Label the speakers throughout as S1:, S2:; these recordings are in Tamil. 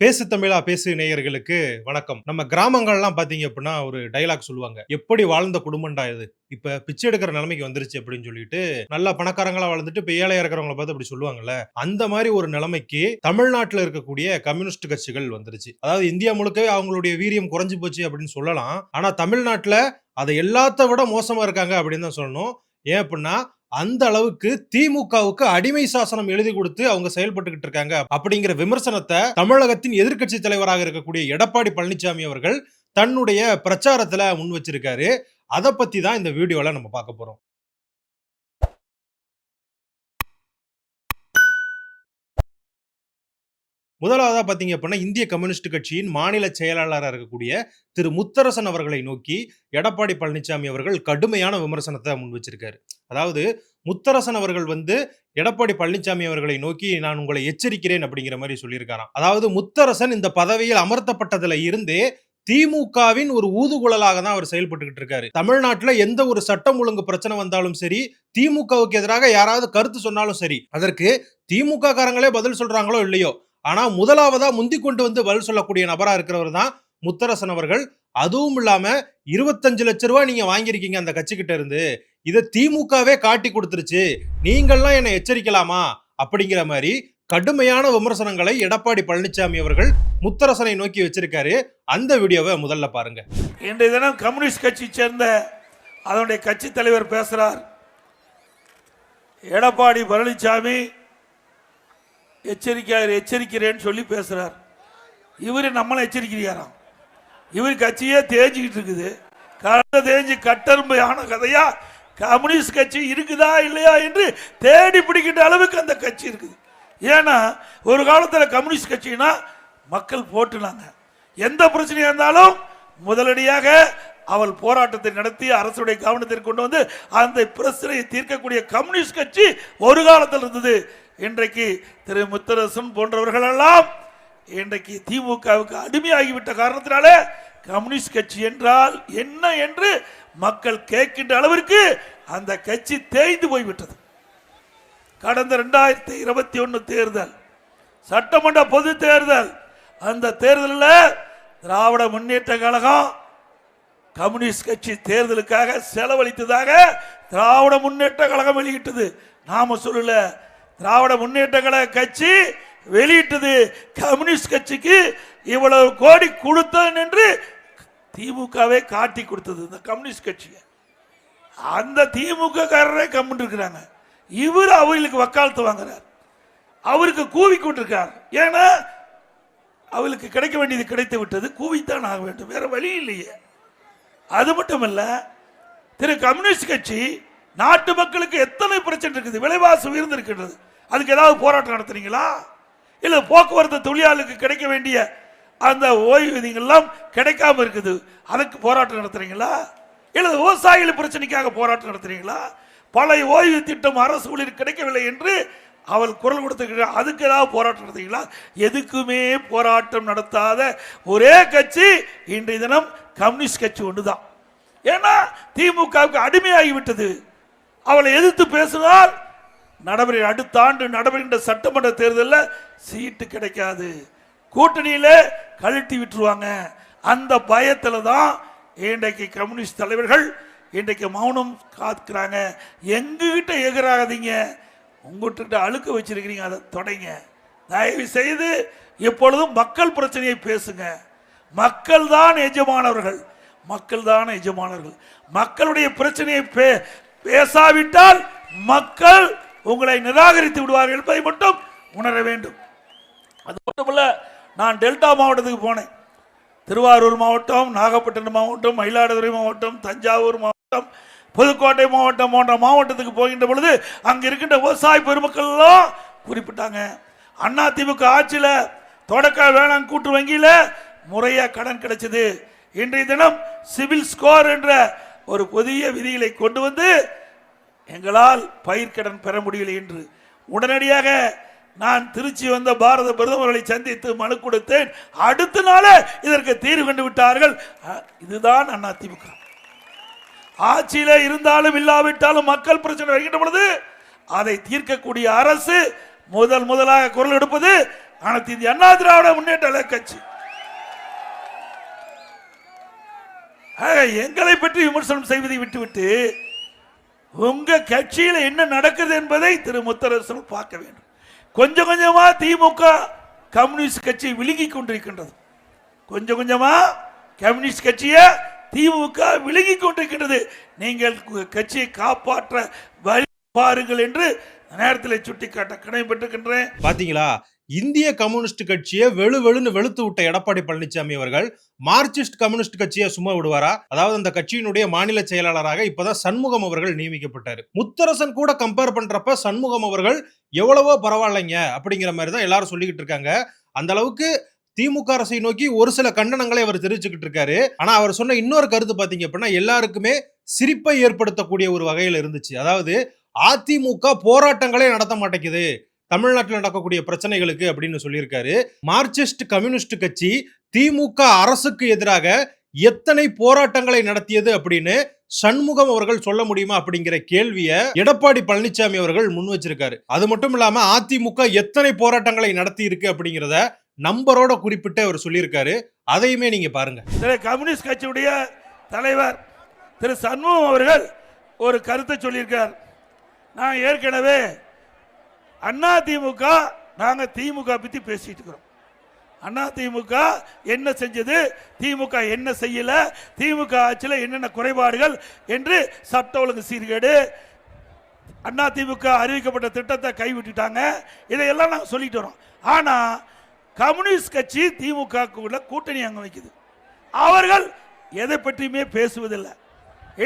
S1: பேசு தமிழா பேசு நேயர்களுக்கு வணக்கம். நம்ம கிராமங்கள்லாம் பாத்தீங்க அப்படின்னா ஒரு டைலாக் சொல்லுவாங்க. எப்படி வாழ்ந்த குடும்பம்டா இது? இப்ப பிச்சை எடுக்கிற நிலைமைக்கு வந்துருச்சு அப்படின்னு சொல்லிட்டு நல்லா பணக்காரங்களா வாழ்ந்துட்டு இப்ப ஏழையா இருக்கிறவங்கள பார்த்து அப்படி சொல்லுவாங்கல்ல? அந்த மாதிரி ஒரு நிலைமைக்கு தமிழ்நாட்டில் இருக்கக்கூடிய கம்யூனிஸ்ட் கட்சிகள் வந்துருச்சு. அதாவது இந்தியா முழுக்கவே அவங்களுடைய வீரியம் குறைஞ்சு போச்சு அப்படின்னு சொல்லலாம். ஆனா தமிழ்நாட்டில் அதை எல்லாத்த விட மோசமா இருக்காங்க அப்படின்னு தான் சொல்லணும். ஏன் அப்படின்னா அந்த அளவுக்கு திமுகவுக்கு அடிமை சாசனம் எழுதி கொடுத்து அவங்க செயல்பட்டுக்கிட்டு இருக்காங்க. அப்படிங்கிற விமர்சனத்தை தமிழகத்தின் எதிர்க்கட்சி தலைவராக இருக்கக்கூடிய எடப்பாடி பழனிசாமி அவர்கள் தன்னுடைய பிரச்சாரத்துல முன் வச்சிருக்காரு. அதை பத்தி தான் இந்த வீடியோல நம்ம பார்க்க போறோம். முதலாவதாக பார்த்தீங்க அப்படின்னா இந்திய கம்யூனிஸ்ட் கட்சியின் மாநில செயலாளராக இருக்கக்கூடிய திரு முத்தரசன் அவர்களை நோக்கி எடப்பாடி பழனிசாமி அவர்கள் கடுமையான விமர்சனத்தை முன் வச்சிருக்காரு. அதாவது முத்தரசன் அவர்கள் வந்து எடப்பாடி பழனிசாமி அவர்களை நோக்கி நான் உங்களை எச்சரிக்கிறேன் அப்படிங்கிற மாதிரி சொல்லியிருக்காராம் அதாவது முத்தரசன் இந்த பதவியில் அமர்த்தப்பட்டதுல இருந்தே திமுகவின் ஒரு ஊதுகுழலாக தான் அவர் செயல்பட்டுக்கிட்டு இருக்காரு. தமிழ்நாட்டில் எந்த ஒரு சட்டம் ஒழுங்கு பிரச்சனை வந்தாலும் சரி திமுகவுக்கு எதிராக யாராவது கருத்து சொன்னாலும் சரி அதற்கு திமுக காரங்களே பதில் சொல்றாங்களோ இல்லையோ ஆனால் முதலாவதாக முந்தி கொண்டு வந்து பதில் சொல்லக்கூடிய நபராக இருக்கிறவர் தான் முத்தரசன் அவர்கள். அதுவும் இல்லாமல் இருபத்தஞ்சு லட்ச ரூபா நீங்கள் வாங்கியிருக்கீங்க அந்த கட்சிக்கிட்ட இருந்து. இதை திமுகவே காட்டி கொடுத்துருச்சு. நீங்கள்லாம் என்னை எச்சரிக்கலாமா? அப்படிங்கிற மாதிரி கடுமையான விமர்சனங்களை எடப்பாடி பழனிசாமி அவர்கள் முத்தரசனை நோக்கி வச்சிருக்காரு. அந்த வீடியோவை முதல்ல பாருங்க.
S2: இன்றைய தினம் கம்யூனிஸ்ட் கட்சி சேர்ந்த அதனுடைய கட்சி தலைவர் பேசுறார். எடப்பாடி பழனிசாமி எச்சரிக்கையார் எச்சரிக்கிறேன்னு சொல்லி பேசுகிறார் இவர் நம்மளை எச்சரிக்கிறாராம் இவர் கட்சியே தேஞ்சிக்கிட்டு இருக்குது. கதை தேஞ்சு கட்டரும்பையான கதையா? கம்யூனிஸ்ட் கட்சி இருக்குதா இல்லையா என்று தேடி பிடிக்கின்ற அளவுக்கு அந்த கட்சி இருக்குது. ஏன்னா ஒரு காலத்தில் கம்யூனிஸ்ட் கட்சினா மக்கள் போட்டுனாங்க. எந்த பிரச்சனையாக இருந்தாலும் முதலடியாக அவள் போராட்டத்தை நடத்தி அரசுடைய கவனத்திற்கு கொண்டு வந்து அந்த பிரச்சனையை தீர்க்கக்கூடிய கம்யூனிஸ்ட் கட்சி ஒரு காலத்தில் இருந்தது. இன்றைக்கு திரு முத்தரசன் போன்றவர்கள் எல்லாம் இன்றைக்கு திமுகவுக்கு அடிமையாகிவிட்ட காரணத்தினாலே கம்யூனிஸ்ட் கட்சி என்றால் என்ன என்று மக்கள் கேட்கின்ற அளவிற்கு அந்த கட்சி தேய்ந்து போய்விட்டது. கடந்த ரெண்டாயிரத்தி இருபத்தி ஒன்று தேர்தல் சட்டமன்ற பொது தேர்தல் அந்த தேர்தலில் திராவிட முன்னேற்ற கழகம் கம்யூனிஸ்ட் கட்சி தேர்தலுக்காக செலவழித்ததாக திராவிட முன்னேற்ற கழகம் வெளியிட்டது. நாம சொல்லலை திராவிட முன்னேற்ற கழக கட்சி வெளியிட்டது. கம்யூனிஸ்ட் கட்சிக்கு இவ்வளவு கோடி கொடுத்தேன் என்று திமுகவே காட்டி கொடுத்தது இந்த கம்யூனிஸ்ட் கட்சியை. அந்த திமுக காரரே கம்முன்னு இருக்கிறாங்க. இவர் அவர்களுக்கு வக்காலத்து வாங்குறார். அவருக்கு கூவி கொண்டிருக்கார். ஏன்னா அவளுக்கு கிடைக்க வேண்டியது கிடைத்து விட்டது. கூவித்தான் ஆக வேண்டும். வேற வழி இல்லையே. அது மட்டும் இல்ல திரு கம்யூனிஸ்ட் கட்சி நாட்டு மக்களுக்கு எத்தனை பிரச்சனை இருக்குது? விலைவாசி உயர்ந்திருக்கின்றது. அதுக்கு ஏதாவது போராட்டம் நடத்துறீங்களா? இல்லை போக்குவரத்து தொழிலாளருக்கு கிடைக்க வேண்டிய அந்த ஓய்வூதியங்கள்லாம் கிடைக்காம இருக்குது அதுக்கு போராட்டம் நடத்துறீங்களா? இல்லை விவசாயிகள் பிரச்சனைக்காக போராட்டம் நடத்துறீங்களா? பழைய ஓய்வு திட்டம் அரசு ஊழியர் கிடைக்கவில்லை என்று அவள் குரல் கொடுத்துருக்கிறார் அதுக்கு ஏதாவது போராட்டம் நடத்துறீங்களா? எதுக்குமே போராட்டம் நடத்தாத ஒரே கட்சி இன்றைய தினம் கம்யூனிஸ்ட் கட்சி ஒன்று தான் ஏன்னா திமுகவுக்கு அடிமையாகிவிட்டது. அவளை எதிர்த்து பேசினால் நடவடிக்கை அடுத்த ஆண்டு நடைபெறுகின்ற சட்டமன்ற தேர்தலில் சீட்டு கிடைக்காது. கூட்டணியில் கழட்டி விட்டுருவாங்க. அந்த பயத்தில் தான் இன்றைக்கு கம்யூனிஸ்ட் தலைவர்கள் இன்றைக்கு மௌனம் காத்துக்கிறாங்க எங்ககிட்ட எகராகாதீங்க. உங்ககிட்ட அழுக்க வச்சிருக்கிறீங்க. அதை தொடைங்க. தயவு செய்து எப்பொழுதும் மக்கள் பிரச்சனையை பேசுங்க. மக்கள் தான் எஜமானவர்கள். மக்கள் தான் எஜமானர்கள். மக்களுடைய பிரச்சனையை பே பேசாவிட்டால் மக்கள் உங்களை நிராகரித்து விடுவார்கள் என்பதை மட்டும் உணர வேண்டும். அது மட்டுமல்ல நான் டெல்டா மாவட்டத்துக்கு போனேன். திருவாரூர் மாவட்டம் நாகப்பட்டினம் மாவட்டம் மயிலாடுதுறை மாவட்டம் தஞ்சாவூர் மாவட்டம் புதுக்கோட்டை மாவட்டம் போன்ற மாவட்டத்துக்கு போகின்ற பொழுது அங்கே இருக்கின்ற விவசாய பெருமக்கள்லாம் குறிப்பிட்டாங்க. அண்ணா திமுக ஆட்சியில் தொடக்க வேளாண் கூட்டு வங்கியில் முறையாக கடன் கிடைச்சது. இன்றைய தினம் சிவில் ஸ்கோர் என்ற ஒரு புதிய விதிகளை கொண்டு வந்து எங்களால் பயிர்க்கடன் பெற முடியலை என்று. உடனடியாக நான் திருச்சி வந்த பாரத பிரதமர்களை சந்தித்து மனு கொடுத்தேன். அடுத்த நாளே இதற்கு தீர்வு கண்டு விட்டார்கள். அ, இதுதான் அண்ணா திமுக. ஆட்சியில இருந்தாலும் இல்லாவிட்டாலும் மக்கள் பிரச்சனை வருகின்ற பொழுது அதை தீர்க்கக்கூடிய அரசு முதல் முதலாக குரல் எடுப்பது அனைத்து இந்திய அண்ணா திராவிட முன்னேற்ற கட்சி. எங்களை பற்றி விமர்சனம் செய்வதை விட்டுவிட்டு உங்க கட்சியில் என்ன நடக்குது என்பதை திரு முத்தரசன் பார்க்க வேண்டும். கொஞ்சம் கொஞ்சமா திமுக கம்யூனிஸ்ட் கட்சி விழுங்கி கொண்டிருக்கின்றது. கொஞ்சம் கொஞ்சமா கம்யூனிஸ்ட் கட்சியை திமுக விழுங்கி கொண்டிருக்கின்றது. நீங்கள் கட்சியை காப்பாற்ற வழி பாருங்கள் என்று நேரத்தில் சுட்டிக்காட்ட கடமைப்பட்டிருக்கின்றேன்.
S1: பாத்தீங்களா? இந்திய கம்யூனிஸ்ட் கட்சியை வெளு வெளுன்னு வெளுத்து விட்ட எடப்பாடி பழனிசாமி அவர்கள் மார்க்சிஸ்ட் கம்யூனிஸ்ட் கட்சியை சும்மா விடுவாரா? அதாவது அந்த கட்சியினுடைய மாநில செயலாளராக இப்பதான் சண்முகம் அவர்கள் நியமிக்கப்பட்டார். முத்தரசன் கூட கம்பேர் பண்றப்ப சண்முகம் அவர்கள் எவ்வளவோ பரவாயில்லைங்க அப்படிங்கிற மாதிரி தான் எல்லாரும் சொல்லிக்கிட்டு இருக்காங்க. அந்த அளவுக்கு திமுக அரசை நோக்கி ஒரு சில கண்டனங்களை அவர் தெரிவிச்சுக்கிட்டு இருக்காரு. ஆனா அவர் சொன்ன இன்னொரு கருத்து பாத்தீங்க அப்படின்னா எல்லாருக்குமே சிரிப்பை ஏற்படுத்தக்கூடிய ஒரு வகையில் இருந்துச்சு. அதாவது அதிமுக போராட்டங்களே நடத்த மாட்டேங்குது. தமிழ்நாட்டில் நடக்கக்கூடிய பிரச்சனைகளுக்கு அப்படின்னு சொல்லியிருக்காரு. மார்க்சிஸ்ட் கம்யூனிஸ்ட் கட்சி திமுக அரசுக்கு எதிராக எத்தனை போராட்டங்களை நடத்தியது அப்படின்னு சண்முகம் அவர்கள் சொல்ல முடியுமா அப்படிங்கிற கேள்வியை எடப்பாடி பழனிசாமி அவர்கள் முன் வச்சிருக்காரு. அது மட்டும் இல்லாம அதிமுக எத்தனை போராட்டங்களை நடத்தி இருக்கு அப்படிங்கிறத நம்பரோட குறிப்பிட்டு அவர் சொல்லியிருக்காரு. அதையுமே நீங்க பாருங்க.
S2: கம்யூனிஸ்ட் கட்சியுடைய தலைவர் திரு சண்முகம் அவர்கள் ஒரு கருத்தை சொல்லியிருக்கார். நான் ஏற்கனவே அண்ணா திமுக நாங்கள் திமுக பற்றி பேசிட்டு இருக்கிறோம். அண்ணா திமுக என்ன செஞ்சது? திமுக என்ன செய்யல? திமுக ஆட்சியில் என்னென்ன குறைபாடுகள் என்று சட்ட ஒழுங்கு சீர்கேடு அண்ணா திமுக அறிவிக்கப்பட்ட திட்டத்தை கைவிட்டுட்டாங்க. இதையெல்லாம் நாங்கள் சொல்லிட்டு வரோம். ஆனால் கம்யூனிஸ்ட் கட்சி திமுக கூட கூட்டணி அங்க வைக்குது. அவர்கள் எதை பற்றியுமே பேசுவதில்லை.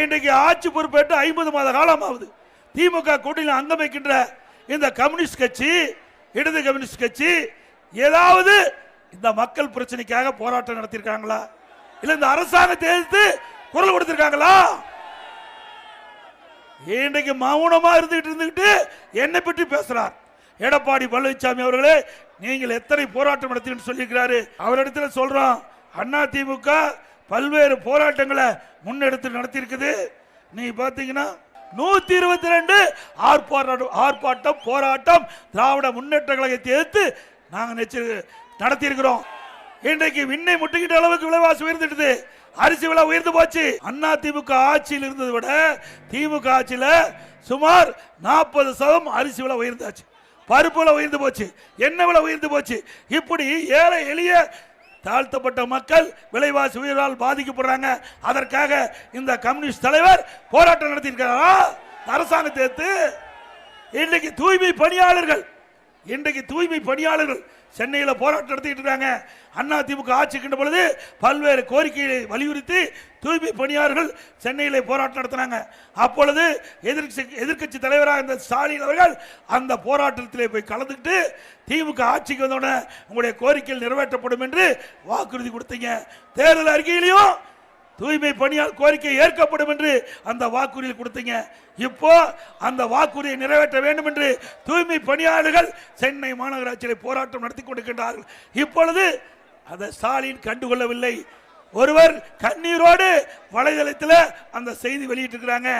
S2: இன்றைக்கு ஆட்சி பொறுப்பேற்று ஐம்பது மாத காலம் ஆகுது திமுக கூட்டணியில் அங்கம் வைக்கின்ற இந்த கம்யூனிஸ்ட் கட்சி இடது கம்யூனிஸ்ட் கட்சி ஏதாவது இந்த மக்கள் பிரச்சனைக்காக போராட்டம் நடத்தியிருக்காங்களா? இல்ல இந்த அரசாங்கத்தை எதிர்த்து குரல் கொடுத்திருக்காங்களா? இன்றைக்கு மௌனமா இருந்துகிட்டு இருந்துகிட்டு என்னை பற்றி பேசுறார். எடப்பாடி பழனிசாமி அவர்களே நீங்கள் எத்தனை போராட்டம் நடத்தீங்கன்னு சொல்லியிருக்கிறாரு? அவரிடத்துல சொல்றோம் அண்ணா திமுக பல்வேறு போராட்டங்களை முன்னெடுத்து நடத்தியிருக்குது. நீ பார்த்தீங்கன்னா நூத்தி இருபத்தி ரெண்டு ஆர்ப்பாட்டம் ஆர்ப்பாட்டம் போராட்டம் திராவிட முன்னேற்ற கழகத்தை எதிர்த்து நாங்கள் நடத்தியிருக்கிறோம். இன்றைக்கு விண்ணை முட்டுகின்ற அளவுக்கு விலைவாசி உயர்ந்துட்டுது. அரிசி விலை உயர்ந்து போச்சு. அண்ணா திமுக ஆட்சியில் இருந்ததை விட திமுக ஆட்சியில் சுமார் நாற்பது சதம் அரிசி விலை உயர்ந்தாச்சு. பருப்பு விலை உயர்ந்து போச்சு. எண்ணெய் விலை உயர்ந்து போச்சு. இப்படி ஏழை எளிய தாழ்த்தப்பட்ட மக்கள் விலைவாசி உயர்வால் பாதிக்கப்படுறாங்க. அதற்காக இந்த கம்யூனிஸ்ட் தலைவர் போராட்டம் நடத்தியிருக்கிறாரா? அரசாங்கத்தை எதிர்த்து இன்றைக்கு தூய்மை பணியாளர்கள் இன்றைக்கு தூய்மை பணியாளர்கள் சென்னையில் போராட்டம் நடத்திட்டு இருக்காங்க. அண்ணா திமுக ஆட்சிக்கின்ற பொழுது பல்வேறு கோரிக்கைகளை வலியுறுத்தி தூய்மை பணியாளர்கள் சென்னையில் போராட்டம் நடத்தினாங்க. அப்பொழுது எதிர்கட்சி எதிர்க்கட்சி தலைவராக இருந்த ஸ்டாலின் அவர்கள் அந்த போராட்டத்தில் போய் கலந்துக்கிட்டு திமுக ஆட்சிக்கு வந்தவுடனே உங்களுடைய கோரிக்கைகள் நிறைவேற்றப்படும் என்று வாக்குறுதி கொடுத்தீங்க. தேர்தல் அறிக்கையிலையும் தூய்மை பணியால் கோரிக்கை ஏற்கப்படும் என்று அந்த வாக்குறுதியில் கொடுத்தீங்க. இப்போ அந்த வாக்குறுதியை நிறைவேற்ற வேண்டும் என்று தூய்மை பணியாளர்கள் சென்னை மாநகராட்சியில் போராட்டம் நடத்தி கொண்டிருக்கின்றார்கள். இப்பொழுது அதை ஸ்டாலின் கண்டுகொள்ளவில்லை. ஒருவர் கண்ணீரோடு வலைதளத்தில் அந்த செய்தி வெளியிட்டிருக்கிறாங்க.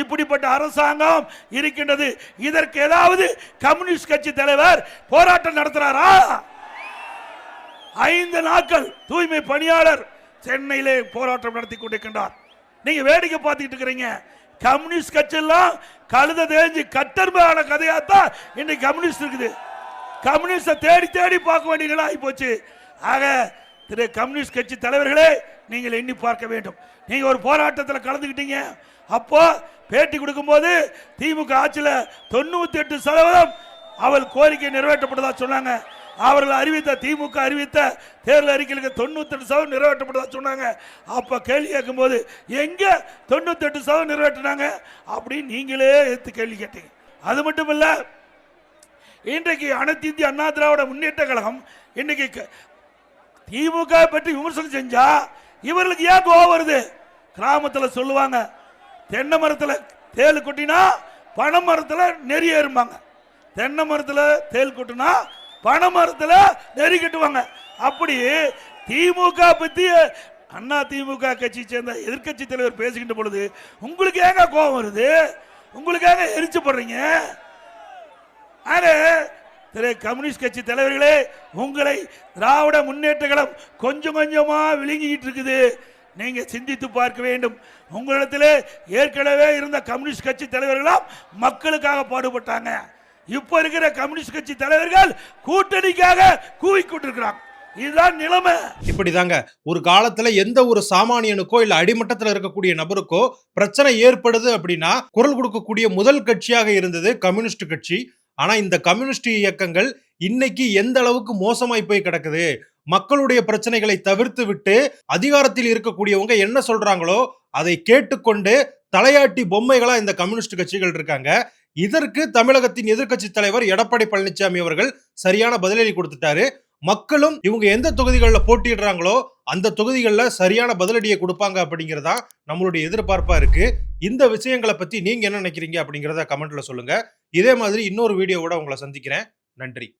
S2: இப்படிப்பட்ட அரசாங்கம் இருக்கின்றது. இதற்கு ஏதாவது கம்யூனிஸ்ட் கட்சி தலைவர் போராட்டம் நடத்துறாரா? ஐந்து நாட்கள் தூய்மை பணியாளர் சென்னையிலே போராட்டம் நடத்தி கொண்டிருக்கின்றார். நீங்க வேடிக்கை பார்த்துட்டு இருக்கிறீங்க. கம்யூனிஸ்ட் கட்சியெல்லாம் கழுத தேஞ்சு கட்டர்மையான கதையாத்தான் இன்னைக்கு கம்யூனிஸ்ட் இருக்குது. கம்யூனிஸ்ட தேடி தேடி பார்க்க வேண்டியதாக ஆகிப்போச்சு. போச்சு ஆக திரு கம்யூனிஸ்ட் கட்சி தலைவர்களே நீங்கள் எண்ணி பார்க்க வேண்டும். நீங்க ஒரு போராட்டத்தில் கலந்துக்கிட்டீங்க. அப்போ பேட்டி கொடுக்கும்போது திமுக ஆட்சியில் தொண்ணூத்தி எட்டு சதவீதம் அவள் கோரிக்கை நிறைவேற்றப்பட்டதாக சொன்னாங்க. அவர்கள் அறிவித்த திமுக அறிவித்த தேர்தல் அறிக்கைகளுக்கு தொண்ணூத்தெட்டு சதவீதம் நிறைவேற்றப்பட்டதா சொன்னாங்க. அப்ப கேள்வி கேட்கும்போது எங்க தொண்ணூத்தெட்டு சதவீதம் நிறைவேற்றினாங்க? அப்படின்னு நீங்களே எடுத்து கேள்வி கேட்டீங்க. அது மட்டும் இல்ல இன்றைக்கு அனைத்து இந்திய அண்ணா திராவிட முன்னேற்ற கழகம் இன்னைக்கு திமுக பற்றி விமர்சனம் செஞ்சா இவர்களுக்கு ஏன் கோவம் வருது? கிராமத்தில் சொல்லுவாங்க தென்னை மரத்தில் தேள் கொட்டினா பனை மரத்தில் நெறி இருப்பாங்க தென்னை மரத்தில் தேள் கொட்டினா பனை மரத்தில் நெறி கட்டுவாங்க. அப்படி திமுக பற்றி அண்ணா திமுக கட்சி சேர்ந்த எதிர்க்கட்சி தலைவர் பேசுகின்ற பொழுது உங்களுக்கு ஏங்க கோபம் வருது? உங்களுக்காக எரிச்சப்படுறீங்க எரிச்சு போடுறீங்க? ஆனா திரு கம்யூனிஸ்ட் கட்சி தலைவர்களே உங்களை திராவிட முன்னேற்ற கழகம் கொஞ்சம் கொஞ்சமா விழுங்கிக்கிட்டு இருக்குது. நீங்க சிந்தித்து பார்க்க வேண்டும். உங்களிடத்தில் ஏற்கனவே இருந்த கம்யூனிஸ்ட் கட்சி தலைவர்களாம் மக்களுக்காக பாடுபட்டாங்க. இப்ப இருக்கிற கம்யூனிஸ்ட் கட்சி தலைவர்கள் கூட்டணிக்காக கூவிக்கொண்டிருக்கிறாங்க. இதுதான் நிலைமை.
S1: இப்படிதாங்க. ஒரு காலத்துல எந்த ஒரு சாமானியனுக்கோ இல்ல அடிமட்டத்துல இருக்கக்கூடிய நபருக்கோ பிரச்சனை ஏற்படுது அப்படின்னா குரல் கொடுக்கக்கூடிய முதல் கட்சியாக இருந்தது கம்யூனிஸ்ட் கட்சி. ஆனா இந்த கம்யூனிஸ்ட் இயக்கங்கள் இன்னைக்கு எந்த அளவுக்கு மோசமாய் போய் கிடக்குது? மக்களுடைய பிரச்சனைகளை தவிர்த்து விட்டு அதிகாரத்தில் இருக்கக்கூடியவங்க என்ன சொல்றாங்களோ அதை கேட்டுக்கொண்டு தலையாட்டி பொம்மைகளா இந்த கம்யூனிஸ்ட் கட்சிகள் இருக்காங்க. இதற்கு தமிழகத்தின் எதிர்க்கட்சி தலைவர் எடப்பாடி பழனிசாமி அவர்கள் சரியான பதிலடி கொடுத்துட்டாரு. மக்களும் இவங்க எந்த தொகுதிகளில் போட்டிடுறாங்களோ அந்த தொகுதிகளில் சரியான பதிலடியை கொடுப்பாங்க அப்படிங்கிறதா நம்மளுடைய எதிர்பார்ப்பா இருக்கு. இந்த விஷயங்களை பத்தி நீங்க என்ன நினைக்கிறீங்க அப்படிங்கிறத கமெண்ட்ல சொல்லுங்க. இதே மாதிரி இன்னொரு வீடியோவோட உங்களை சந்திக்கிறேன். நன்றி.